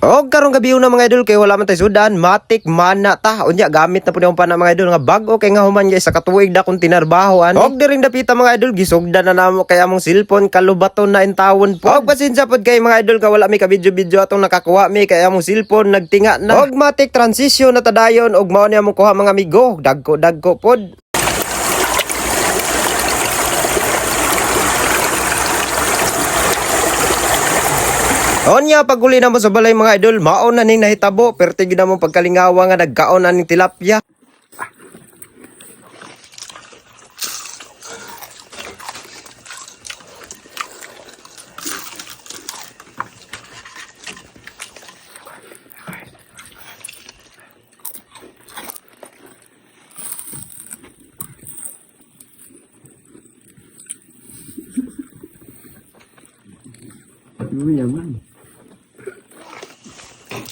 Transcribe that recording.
Og karong gabi na mga idol kay wala man tay sudan, matik mana ta. Unya gamit na pud yung pana mga idol nga bago kay nga human guys sa katuig na kung tinarbahoan. Og diring dapita mga idol gisugdan na namo kay among cellphone kalubaton na intawon po. Og pasensya pod kay mga idol ka wala mi ka video-video atong nakakuha mi kay among cellphone nagtinga na. Og matik transition na tadayon og mao ni among kuha mga amigo. Dagko dagko pod. On nga paguli na mo sa balay mga idol, maon na ning nahitabo pertig na mo pagkalingawa nga nagkaon na ning tilapia. Ano Uy, yaman. 肩